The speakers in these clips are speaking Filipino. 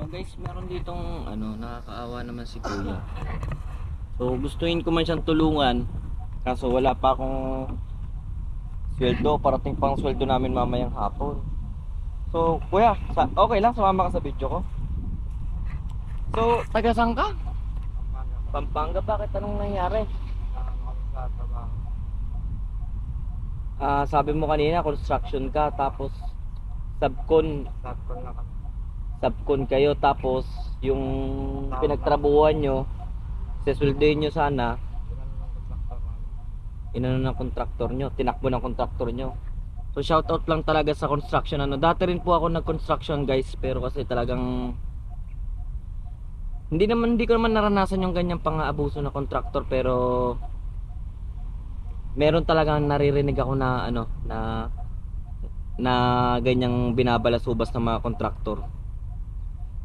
So guys, meron ditong ano, nakakaawa naman si Kuya. So gustuin ko man siyang tulungan kaso wala pa akong sweldo, parating pang sweldo namin mamayang hapon. So, Kuya, sa, okay lang sumama ka sa video ko. So, taga saan ka? Pampanga, bakit anong nangyari? Ah, sabi mo kanina construction ka tapos subcon subcon kayo tapos yung pinagtrabuhan nyo sesweldoin nyo sana. Inano ng kontraktor nyo tinakbo ng kontraktor nyo. So shoutout lang talaga sa construction. Ano dati rin po ako nag construction guys pero kasi talagang hindi naman hindi ko naman naranasan yung ganyang pang-aabuso na kontraktor pero meron talagang naririnig ako na ano na na ganyang binabalasubas ng mga kontraktor.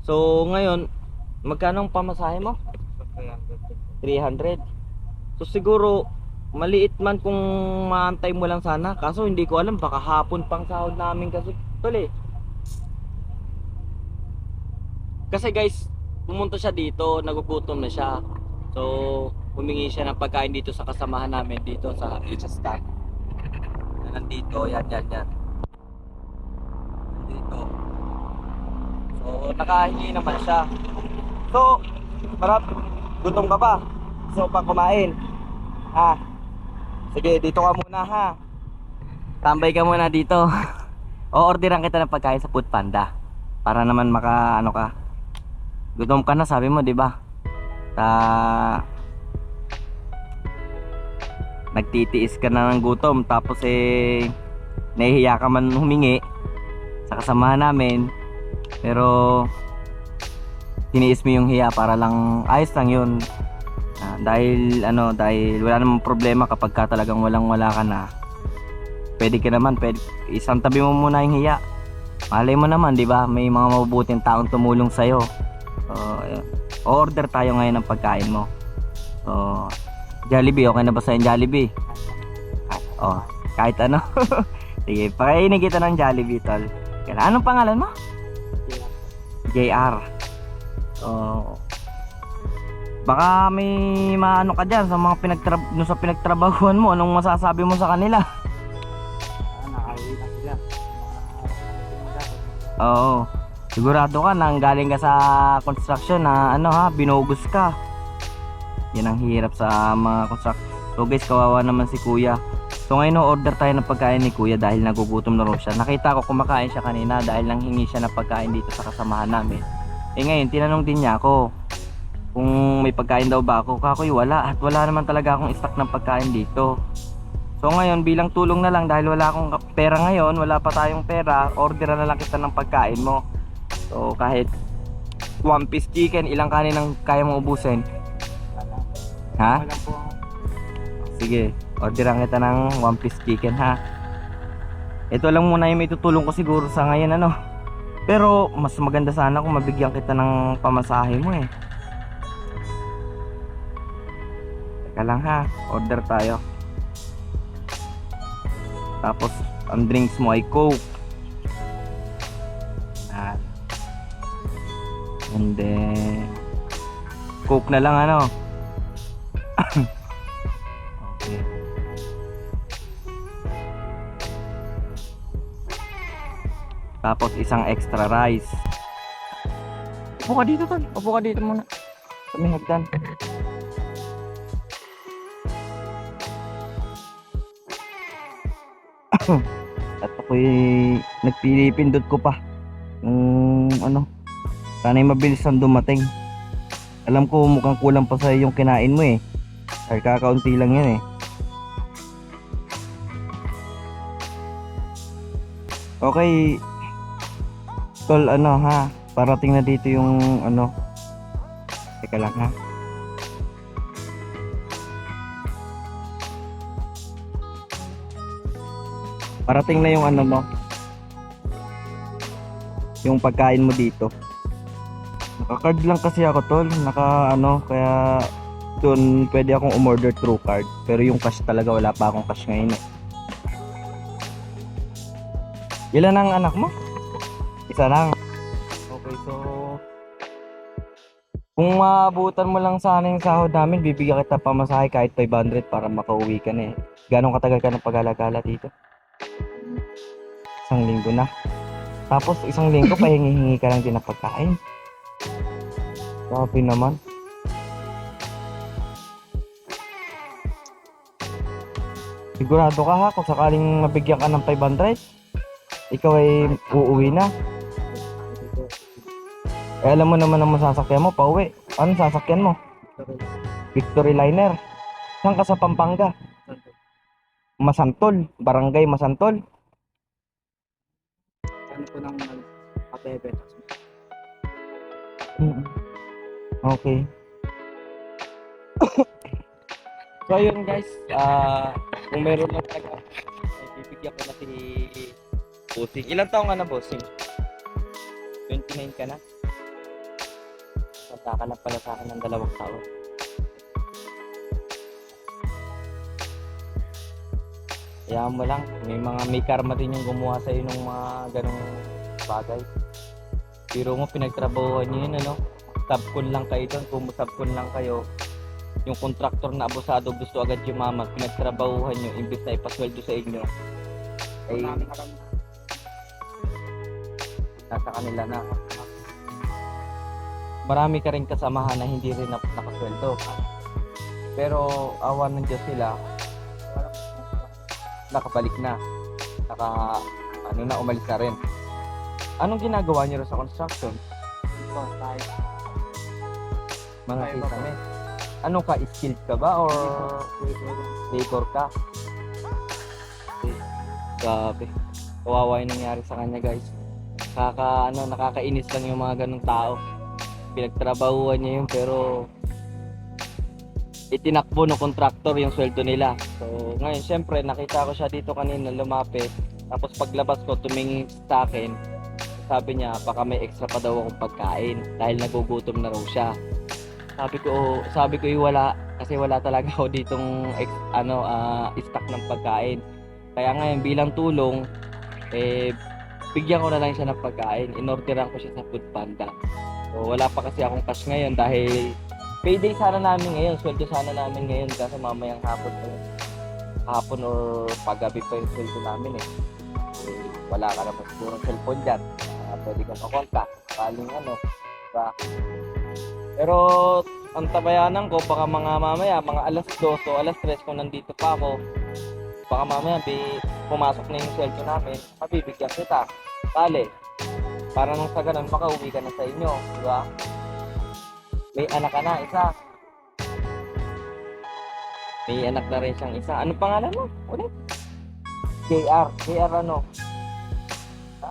So ngayon, magkano ang pamasahe mo? 300. So siguro maliit man kung maantay mo lang sana. Kaso hindi ko alam baka hapon pang sahod namin kasi tuli. Kasi guys, pumunta siya dito, nagugutom na siya. So, humingi siya ng pagkain dito sa kasamahan namin dito sa sa staff. Na nandito, yan, yan, yan. Nandito. So, nakahingi naman siya. So, marap, gutom ka pa. So, pang kumain. Ha? Sige, dito ka muna ha. Tambay ka muna dito. o, orderan kita ng pagkain sa Food Panda. Para naman maka, ano ka. Gutom ka na, sabi mo, di ba? Ta nagtitiis ka na ng gutom tapos eh nahihiya ka man humingi sa kasamahan namin pero tiniis mo yung hiya para lang ayos lang yun. Ah, dahil ano dahil wala namang problema kapag ka talagang walang wala ka na pwede ka naman pwede, isang tabi mo muna yung hiya. Malay mo naman di ba? May mga mabubuting taong tumulong sa'yo. Ayun. order tayo ngayon ng pagkain mo. So Jollibee okay na ba sa'yo Jollibee? Oh kahit ano. Sige pakainin kita ng Jollibee tol. Kaya, anong pangalan mo? JR oh baka may maano ka dyan sa mga pinagtra no, sa pinagtrabahuan mo anong masasabi mo sa kanila Oo. Sigurado ka nang galing ka sa construction na ano ha, binugus ka. Yan ang hirap sa mga construction. So guys, kawawa naman si kuya. So ngayon order tayo ng pagkain ni kuya dahil nagugutom na raw siya. Nakita ko kumakain siya kanina dahil nang hingi siya ng pagkain dito sa kasamahan namin. Eh ngayon, tinanong din niya ako kung may pagkain daw ba ako. Kakoy wala at wala naman talaga akong stock ng pagkain dito. So ngayon bilang tulong na lang dahil wala akong pera ngayon, wala pa tayong pera, orderan na lang kita ng pagkain mo. So kahit one piece chicken, ilang kanin ang kaya mong ubusin? Ha? Sige, orderan kita ng one piece chicken ha. Ito lang muna yung may tutulong ko siguro sa ngayon ano. Pero mas maganda sana kung mabigyan kita ng pamasahe mo eh. Teka lang ha, order tayo. Tapos, ang drinks mo ay Coke. And then, Coke na lang ano. Tapos, isang extra rice. Upo ka dito, tol. Upo ka dito muna. May hagdan. at ako'y nagpilipindot ko pa yung ano sana'y mabilis ang dumating alam ko mukhang kulang pa sa yung kinain mo eh ay kakaunti lang yan eh okay tol ano ha? Parating na dito yung ano? Teka lang ha? Parating na yung ano mo? Yung pagkain mo dito. Naka-card lang kasi ako tol. Naka ano kaya doon pwede akong umorder through card. Pero yung cash talaga wala pa akong cash ngayon eh. Ilan ang anak mo? Isa lang okay so Kung maabutan mo lang sana yung sahod namin, bibigyan kita pamasahe kahit 500 para makauwi ka na eh. Ganong katagal ka ng pag-alagala dito? Isang linggo na. Tapos isang linggo, pahingi-hingi ka lang din ng pagkain. Grabe naman. Sigurado ka ha, kung sakaling mabigyan ka ng 500, ikaw ay uuwi na. Eh, alam mo naman ang masasakyan mo, pauwi. Anong sasakyan mo? Victory Liner. Saan ka sa Pampanga? Masantol. Barangay Masantol. Ano ko ng kapebe. Okay. so ayun guys, ah kung meron lang talaga, bibigyan ko na si Bossing. Ilang taong ka na Bossing? 29 ka na? Lang pala sa akin ng dalawang taon. Kaya mo lang, may mga may karma din yung gumawa sa'yo ng mga ganong bagay. Biro mo, pinagtrabahuan nyo yun, ano? Subcon lang kayo doon, kung subcon lang kayo, yung kontraktor na abusado gusto agad yumaman, pinagtrabahuhan nyo, imbis na ipasweldo sa inyo, ay nasa kanila na. Marami ka rin kasamahan na hindi rin nak- nakasweldo. Pero awan ng Diyos sila, nakabalik na. Naka, ano na, umalis na rin. Anong ginagawa niyo sa construction? Ito, tayo. Mga kisame. Ano ka, skilled ka ba or labor ka? Grabe. Kawawa yung nangyari sa kanya guys. Kaka, ano, nakakainis lang yung mga ganong tao. Pinagtrabahuan niya yun pero itinakbo ng kontraktor yung sweldo nila. So ngayon syempre nakita ko siya dito kanina lumapit. Tapos paglabas ko tumingin sa akin. Sabi niya baka may extra pa daw akong pagkain dahil nagugutom na raw siya. Sabi ko, "Oh, sabi ko "Eh, wala kasi wala talaga ako ditong ano ah, stock ng pagkain. Kaya ngayon bilang tulong eh bigyan ko na lang siya ng pagkain. Inorderan ko siya sa Food Panda. So wala pa kasi akong cash ngayon dahil payday sana namin ngayon, sweldo sana namin ngayon kasi mamayang hapon pa. Hapon or paggabi pa yung sweldo namin eh. eh wala ka naman siguro cellphone dyan. Uh, pwede kang makontak. Kaling ano, diba? Pero ang tabayanan ko, baka mga mamaya, mga alas 2 o alas 3 kung nandito pa ako, baka mamaya bi, pumasok na yung sweldo namin, mabibigyan kita. Tali. Para nang sa ganun, makauwi ka na sa inyo. Di ba? May anak ka na, isa. May anak na rin siyang isa. Ano pangalan mo? Ulit? JR. JR ano? Ha?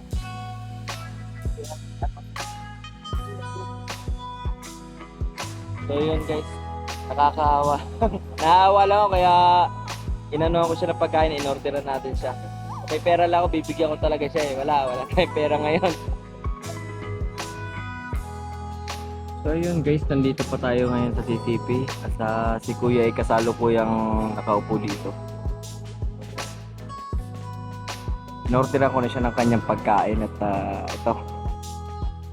So yun guys, nakakahawa. Nahawa lang ako kaya inano ko siya ng pagkain, inorderan natin siya. May pera lang ako, bibigyan ko talaga siya eh. Wala, wala tayong pera ngayon. So yun guys, nandito pa tayo ngayon sa CCP at ah, si Kuya ay kasalukuyang nakaupo dito. Inorderan ko na siya ng kanyang pagkain at ah, ito.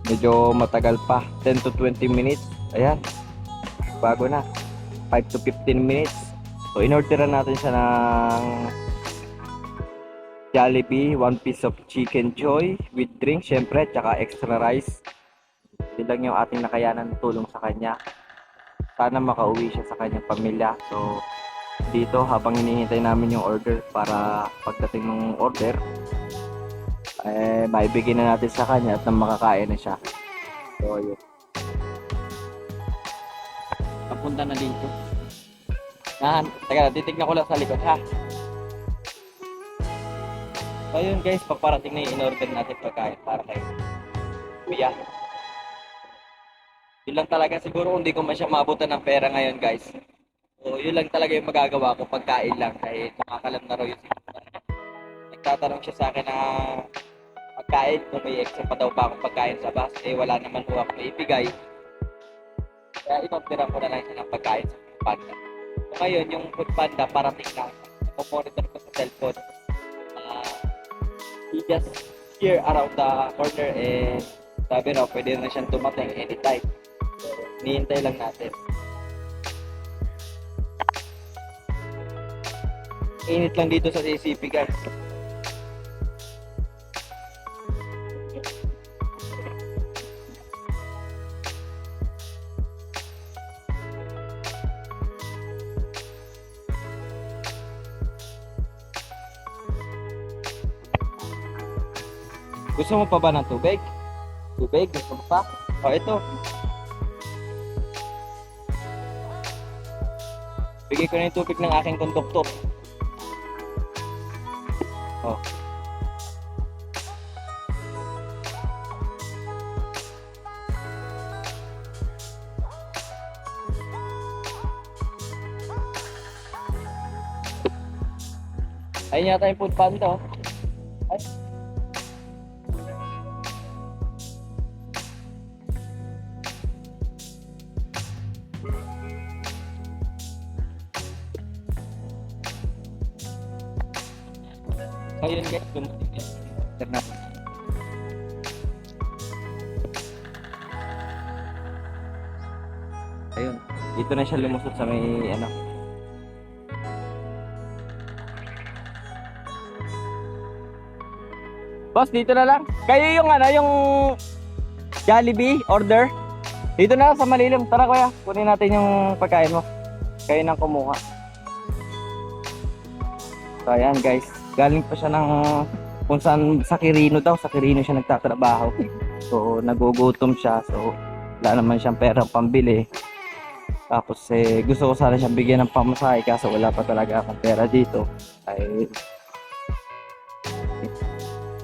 Medyo matagal pa, 10 to 20 minutes. Ayan, bago na. 5 to 15 minutes. So inorderan natin siya ng Jollibee, one piece of chicken joy with drink, syempre, tsaka extra rice. Yun lang yung ating nakayanan tulong sa kanya. Sana makauwi siya sa kanyang pamilya. So, dito habang hinihintay namin yung order para pagdating ng order, eh, maibigay na natin sa kanya at nang makakain na siya. So, yun. Papunta na dito. Nahan, teka, titignan ko lang sa likod, ha? So, yun guys, paparating na yung in-order natin pagkain para kay Kuya. Yun lang talaga siguro kung di ko man siya maabutan ng pera ngayon guys. So yun lang talaga yung magagawa ko pagkain lang kahit makakalam na raw yung sitwasyon. Nagtatanong siya sa akin na pagkain kung may extra pa daw pa akong pagkain sa bus eh wala naman po ako maibigay. Kaya inorderan ko na lang siya ng pagkain sa food panda. So ngayon yung food panda parating na. Monitor ko sa cellphone. Uh, he just here around the corner and sabi raw pwede na siyang tumating anytime. So, Hinihintay lang natin. Init lang dito sa CCP guys. Gusto mo pa ba ng tubig? Tubig? Gusto mo pa? O, ito. Bigay ko na yung tubig ng aking konduktor. Oh. Ayun yata yung food panda. oh. Sa may ano. Boss, dito na lang. Kayo yung ano, yung Jollibee order. Dito na lang sa Malilim. Tara kuya, kunin natin yung pagkain mo. Kayo nang kumuha. So ayan guys, galing pa siya ng kung saan sa Quirino daw, sa Quirino siya nagtatrabaho. So nagugutom siya, so wala naman siyang pera pambili. Tapos eh, gusto ko sana siyang bigyan ng pamasahe kaso wala pa talaga akong pera dito. Ay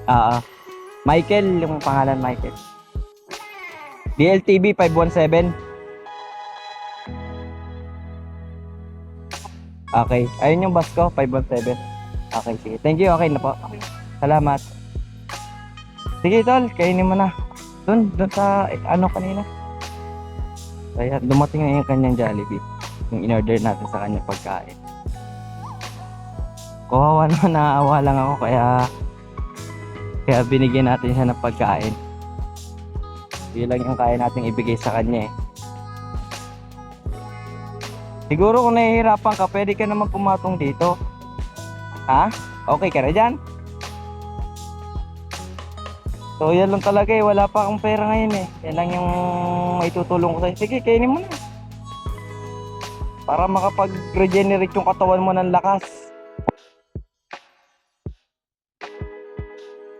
Ah, ah. Michael, yung pangalan Michael. DLTV 517. Okay. Ayun yung bus ko, 517. Okay, sige. Thank you. Okay na po. Salamat. Sige, tol. Kainin mo na. Doon, doon sa, ano kanina. Kaya, dumating na yung kanyang Jollibee. Yung in-order natin sa kanyang pagkain. Kawawa na, naawa lang ako. Kaya, kaya binigyan natin siya ng pagkain. Yun lang yung kaya natin ibigay sa kanya eh. Siguro kung nahihirapan ka, pwede ka naman pumatong dito. Ha? Okay ka na dyan? So yan lang talaga eh, wala pa akong pera ngayon eh. Yan lang yung may tutulong ko sa'yo. Sige, kainin mo na. Para makapag-regenerate yung katawan mo ng lakas.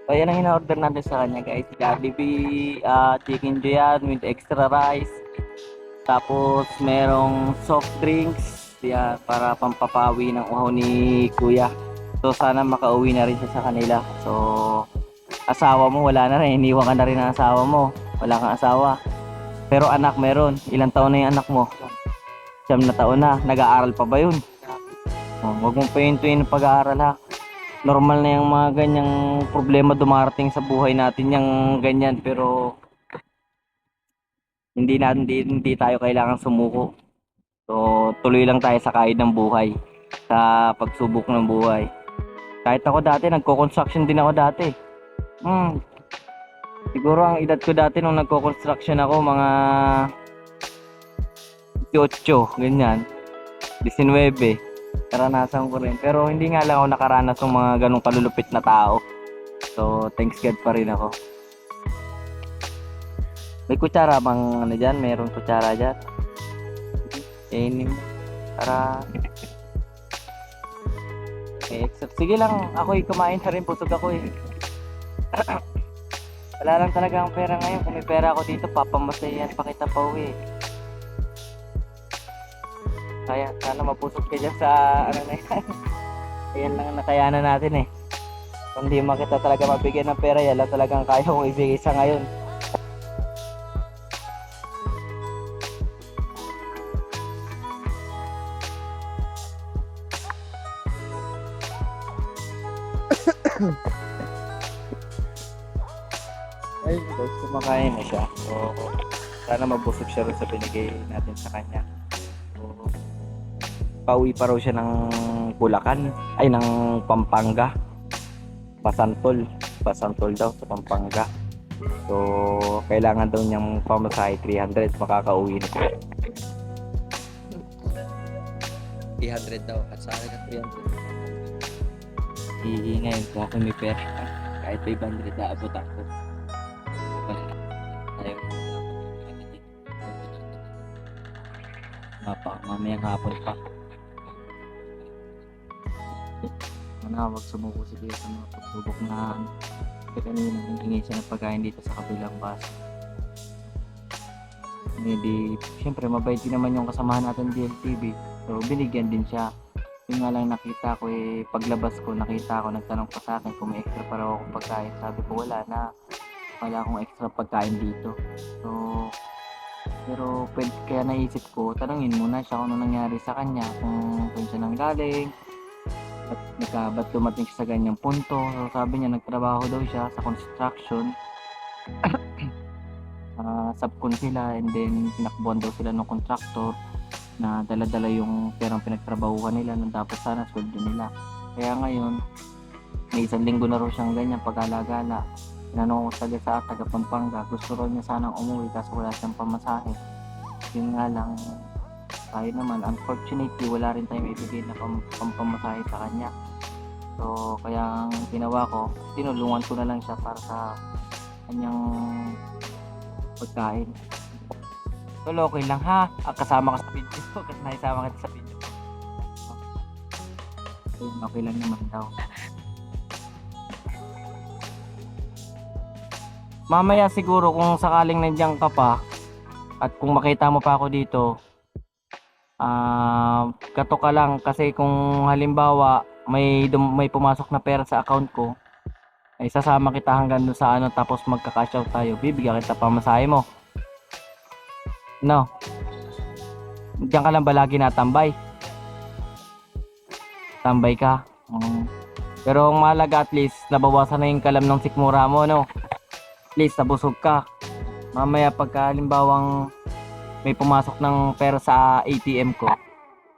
So yan ang in-order natin sa kanya guys. Jollibee ah, chicken joyan with extra rice. Tapos merong soft drinks. Yan, para pampapawi ng uhaw ni kuya. So sana makauwi na rin siya sa kanila. So asawa mo wala na rin. Iniwan ka na rin ng asawa mo. Wala kang asawa. Pero anak meron. Ilang taon na yung anak mo? Siyam na taon na. Nag-aaral pa ba yun? Oh, huwag mong payuntuin ang pag-aaral ha normal na yung mga ganyang problema dumarating sa buhay natin yung ganyan pero hindi na hindi, hindi tayo kailangan sumuko. So tuloy lang tayo sa kahit ng buhay sa pagsubok ng buhay. Kahit ako dati nagko-construction din ako dati. Hmm. Siguro ang edad ko dati nung nagko-construction ako mga 18, ganyan. 19 karanasan ko rin. Pero hindi nga lang ako nakaranas ng mga ganong kalulupit na tao. So, thanks God pa rin ako. May kutsara bang ano dyan? Meron kutsara dyan? Kainin mo. Para... Extra. Sige lang, ako'y kumain na rin. Busog ako eh. Wala lang talaga ang pera ngayon. Kung may pera ako dito, papamasayan pa kita pa uwi. Kaya sana mapusok ka dyan sa ano na yan. Ayan lang ang nakayanan natin eh. Kung di mo kita talaga mabigyan ng pera, yan lang talagang kaya kong ibigay sa ngayon. Ayun guys, kumakain na siya. So, sana mabusog siya rin sa binigay natin sa kanya. So, pauwi pa raw siya ng Bulacan, ay ng Pampanga. Pasantol. Pasantol daw sa Pampanga. So, kailangan daw niyang pamasahe 300 makakauwi na. 300 daw at sa akin na 300. Iingay ko ako may pera. Kahit 500 na abot ako. Mapa, mamayang hapon pa. Sana wag sumuko si Kuya sa mga pagsubok na ano. Kasi kanina hihingi siya ng pagkain dito sa kabilang bus. Hindi, syempre mabait din naman yung kasamahan natin DLTV. So binigyan din siya. Yung nga lang nakita ko eh, paglabas ko nakita ko, nagtanong pa sa akin kung may extra para akong pagkain. Sabi ko wala na, wala akong extra pagkain dito. So, pero pwede, kaya naisip ko, tanungin muna siya kung ano nangyari sa kanya, kung kung siya nanggaling, at nagka, ba't dumating siya sa ganyang punto. So, sabi niya, nagtrabaho daw siya sa construction. Ah, subcon sila and then pinakbuhan daw sila ng contractor na dala-dala yung perang pinagtrabahuhan nila nung dapat sana sweldo nila. Kaya ngayon, may isang linggo na raw siyang ganyan pag-alagala. Tinanong ko taga sa taga Pampanga, gusto raw niya sanang umuwi kasi wala siyang pamasahe. Yun nga lang, tayo naman, unfortunately, wala rin tayong ibigay na pam pampamasahe sa kanya. So, kaya ang ginawa ko, tinulungan ko na lang siya para sa kanyang pagkain. Tol, okay lang ha. Ah, kasama ka sa video. Kasi naisama kita sa video. Okay, okay lang naman daw. Mamaya siguro kung sakaling nandiyan ka pa at kung makita mo pa ako dito, ah kato ka lang kasi kung halimbawa may may pumasok na pera sa account ko, ay sasama kita hanggang doon sa ano tapos magka-cash out tayo. Bibigyan kita pamasahe mo. No. Diyan ka lang ba lagi natambay? Tambay ka. Mm. Pero ang mahalaga at least nabawasan na yung kalam ng sikmura mo, no? Least nabusog ka. Mamaya pagka halimbawang may pumasok ng pera sa ATM ko,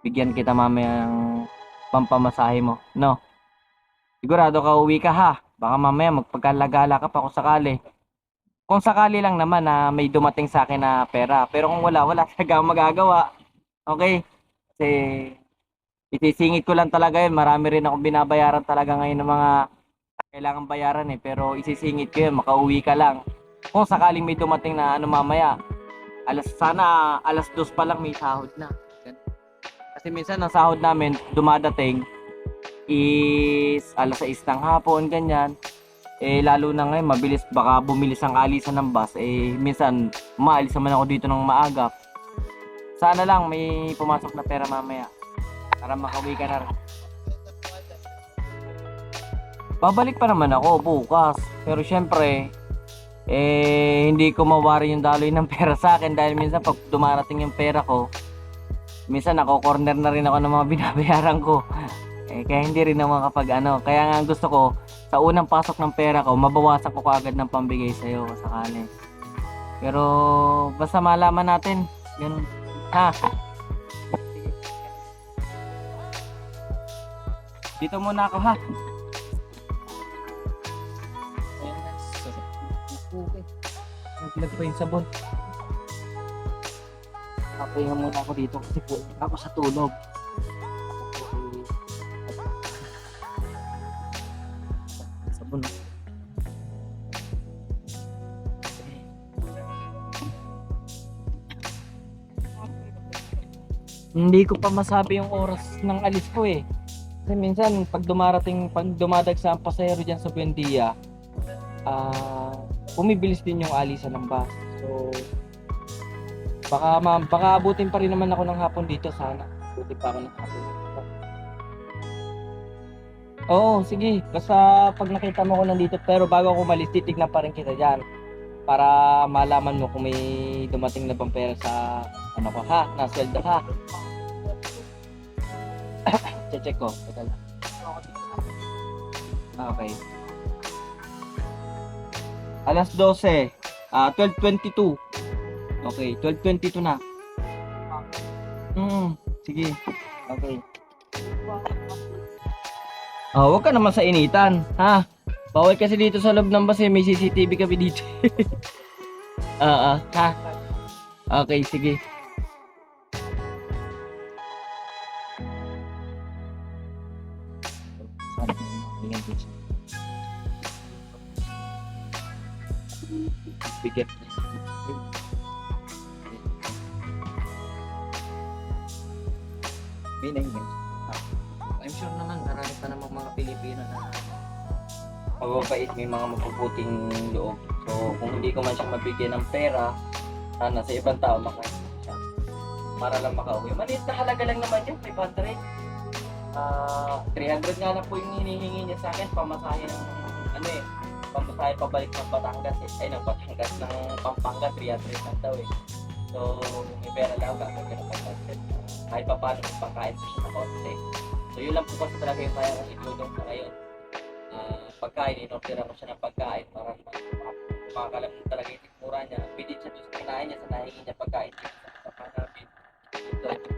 bigyan kita mamaya ng pampamasahe mo, no? Sigurado ka uwi ka ha. Baka mamaya magpagkalagala ka pa kung sakali. Kung sakali lang naman na may dumating sa akin na pera. Pero kung wala, wala talaga magagawa. Okay? Kasi isisingit ko lang talaga yun. Marami rin akong binabayaran talaga ngayon ng mga kailangan bayaran eh. Pero isisingit ko yun, makauwi ka lang. Kung sakaling may dumating na ano mamaya, alas, sana alas dos pa lang may sahod na. Kasi minsan ang sahod namin dumadating is alas 6 ng hapon, ganyan. Eh, lalo na ngayon, mabilis, baka bumilis ang alisan ng bus. Eh, minsan, maalis naman ako dito ng maaga. Sana lang may pumasok na pera mamaya. Para makauwi ka na rin. Babalik pa naman ako bukas. Pero syempre, eh, hindi ko mawari yung daloy ng pera sa akin dahil minsan pag dumarating yung pera ko, minsan ako corner na rin ako ng mga binabayaran ko. Eh, kaya hindi rin naman kapag ano. Kaya nga gusto ko, sa unang pasok ng pera ko, mabawasan ko kaagad ng pambigay sa'yo sakali. Pero, basta malaman natin. Ganun. Ha? Dito muna ako ha. Naglag pa yung sabon. Papahinga muna ako dito kasi po ako sa tulog. Sabon. Hindi ko pa masabi yung oras ng alis ko eh. Kasi minsan pag dumarating, pag dumadagsa ang pasahero dyan sa Buendia, ah bumibilis din yung alisan ng bus. So, baka, ma- baka abutin pa rin naman ako ng hapon dito sana. Abutin pa ako ng hapon. Oo, sige. Basta pag nakita mo ko nandito, pero bago ako umalis, titignan pa rin kita dyan. Para malaman mo kung may dumating na bang pera sa ano ko ha, nasweldo ha. Check ko. Teka Okay. Alas 12. Ah, 12.22. Okay, 12.22 na. Mm, sige. Okay. Ah, huwag ka naman sa initan, ha? Bawal kasi dito sa loob ng bus eh. May CCTV kami dito. Ah, ah. Ha? Okay, sige. Mapuputing loob. So, kung hindi ko man siya mabigyan ng pera, sana sa ibang tao makain siya. Para lang makauwi. Maliit na halaga lang naman yun, 500. Ah, 300 nga lang po yung hinihingi niya sa akin, pamasahe ng, ano eh, pamasahe pabalik ng Batangas eh. Ay, ng Batangas ng Pampanga, 300 lang daw eh. So, may pera lang ako, gagawin ng 500. Kahit pa paano may pangkain ko siya na konti. So, yun lang po kasi talaga yung kaya kong itulong sa ngayon. Pagkain, inorderan ko siya ng pagkain para makakalam talaga yung tikmura niya. Pidit siya doon sa kinain niya, sa nahingi niya pagkain dito sa kapatid namin. Ito, ito.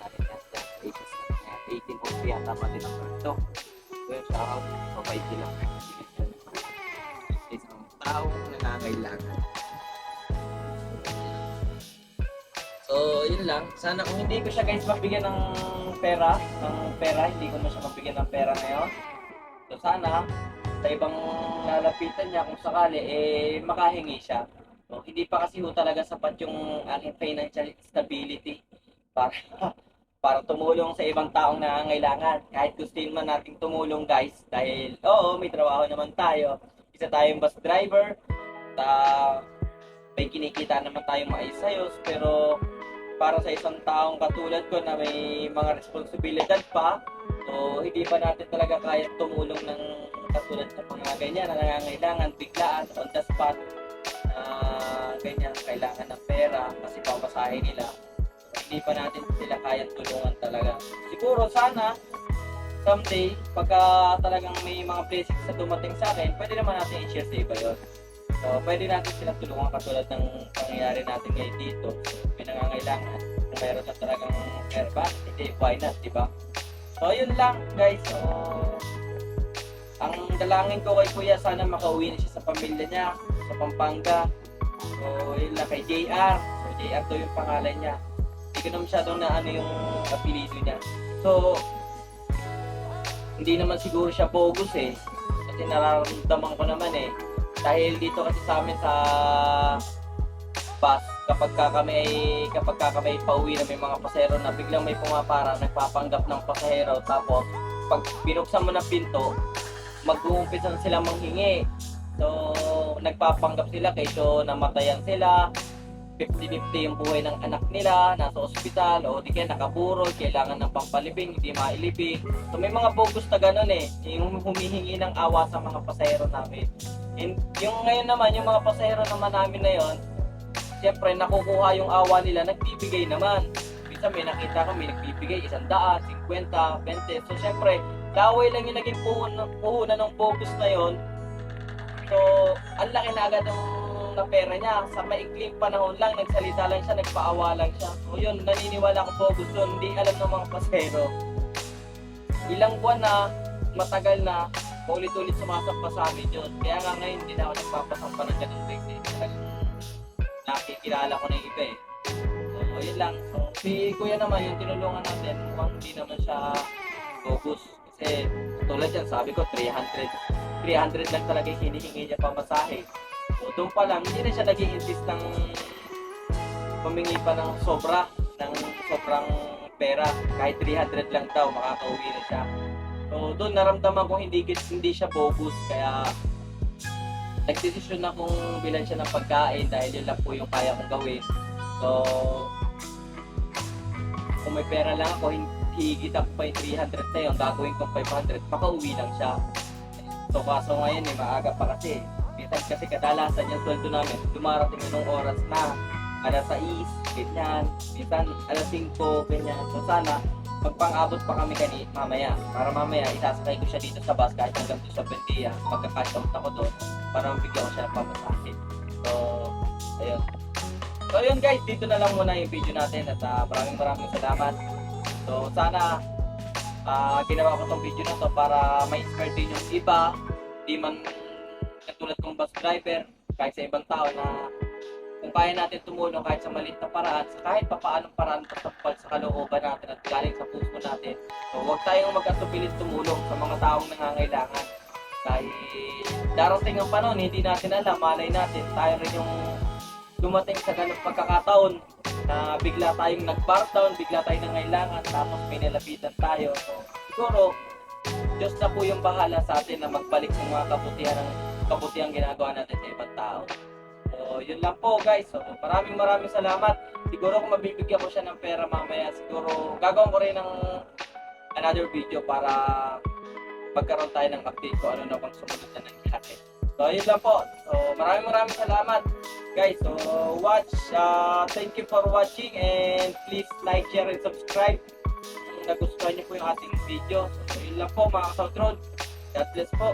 Sabi niya, sa ages na niya, 18 or 3 yata pa din ang ito. So yun, shout out, mabait sila. isang taong nangangailangan. Yun lang. Sana kung hindi ko siya guys mabigyan ng pera, ng pera, hindi ko na siya mabigyan ng pera ngayon. So, sana sa ibang lalapitan niya kung sakali, eh, makahingi siya. So, hindi pa kasi ho talaga sapat yung aking financial stability para para tumulong sa ibang taong nangangailangan. Kahit gustuin man nating tumulong guys, dahil oo, may trabaho naman tayo. Isa tayong bus driver, ta may kinikita naman tayong maayos pero para sa isang taong katulad ko na may mga responsibilidad pa, so hindi pa natin talaga kaya tumulong ng katulad sa mga ganyan na nangangailangan biglaan on the spot na ganyan kailangan ng pera kasi pamasahe nila. Hindi pa natin sila kaya tulungan talaga. Siguro sana someday pagka talagang may mga blessings na dumating sa akin, pwede naman natin i-share sa iba yun. So, pwede natin sila tulungan katulad ng pangyayari natin ngayon dito. May nangangailangan. Kung meron na talagang ba? Hindi, why not, di ba? So, yun lang, guys. So, ang dalangin ko kay Kuya, sana makauwi na siya sa pamilya niya, sa Pampanga. So, yun lang kay JR. So, JR to yung pangalan niya. Hindi ko na masyadong na ano yung apelido niya. So, hindi naman siguro siya bogus eh. Kasi nararamdaman ko naman eh dahil dito kasi sa amin sa bus kapag ka kami ay kapag ka kami pauwi na may mga pasahero na biglang may pumapara nagpapanggap ng pasahero tapos pag binuksan mo ng pinto mag-uumpisa na silang manghingi so nagpapanggap sila kaysa namatayan sila 50-50 yung buhay ng anak nila, nasa ospital, o di kaya nakaburo, kailangan ng pampalibing, hindi mailibing. So may mga bogus na ganun eh, yung humihingi ng awa sa mga pasahero namin. And yung ngayon naman, yung mga pasahero naman namin na yon, siyempre nakukuha yung awa nila, nagbibigay naman. Minsan may nakita may nagbibigay, isang daan, 50, 20. So siyempre, laway lang yung naging puhunan, puhunan ng bogus na yon. So, ang laki na agad ng na pera niya. Sa maikling panahon lang, nagsalita lang siya, nagpaawa lang siya. So yun, naniniwala ko bogus yun. Hindi alam ng mga pasero. Ilang buwan na, matagal na, paulit-ulit sumasampa sa amin yun. Kaya nga ngayon, hindi na ako nagpapasampa ng ganun rin. Eh. Talagang nakikilala ko na yung iba eh. So, yun lang. So, si Kuya naman, yung tinulungan natin, mukhang hindi naman siya bogus. Kasi, tulad yan, sabi ko, 300. 300 lang talaga yung hinihingi niya pamasahe. So, doon pa lang, hindi na siya nag insist ng humingi pa ng sobra, ng sobrang pera. Kahit 300 lang daw, makakauwi na siya. So, doon naramdaman ko hindi, hindi siya bogus. Kaya, nagdesisyon na kung bilan siya ng pagkain dahil yun lang po yung kaya kong gawin. So, kung may pera lang ako, higit ako pa yung 300 na yun, gagawin kong 500, makauwi lang siya. So, kaso ngayon eh, maaga pa kasi. Minsan kasi kadalasan yung sweldo namin, dumarating yun ng oras na alas 6, ganyan. Minsan alas 5, ganyan. So, sana, magpang-abot pa kami kani mamaya. Para mamaya, isasakay ko siya dito sa bus kahit hanggang doon sa Bendia. Magka-cash out ako doon para mabigyan ko siya ng pamasahe. So, ayun. So, ayun guys, dito na lang muna yung video natin at ah, maraming maraming salamat. So, sana Ah, ginawa ko tong video na to para ma-inspire din yung iba, di man katulad kong bus driver, kahit sa ibang tao na kaya natin tumulong kahit sa maliit na paraan, sa kahit pa paanong paraan patapal sa kalooban natin at galing sa puso natin. So, huwag tayong mag-atupilit tumulong sa mga taong nangangailangan. Dahil darating ang panahon, hindi natin alam, malay natin, tayo rin yung dumating sa ganung pagkakataon na bigla tayong nag-bar bigla tayong nangailangan, tapos may nilapitan tayo. So, siguro, Diyos na po yung bahala sa atin na magbalik sa mga kabutihan ng kabutihan ginagawa natin sa ibang tao. So, yun lang po guys. So, maraming maraming salamat. Siguro kung mabibigyan ko siya ng pera mamaya, siguro gagawin ko rin ng another video para magkaroon tayo ng update kung ano na bang sumunod na nangyari. So, yun lang po. So, maraming maraming salamat guys. So, watch. Uh, thank you for watching and please like, share, and subscribe kung nagustuhan niyo po yung ating video. So, yun lang po mga ka-South Road. God bless po.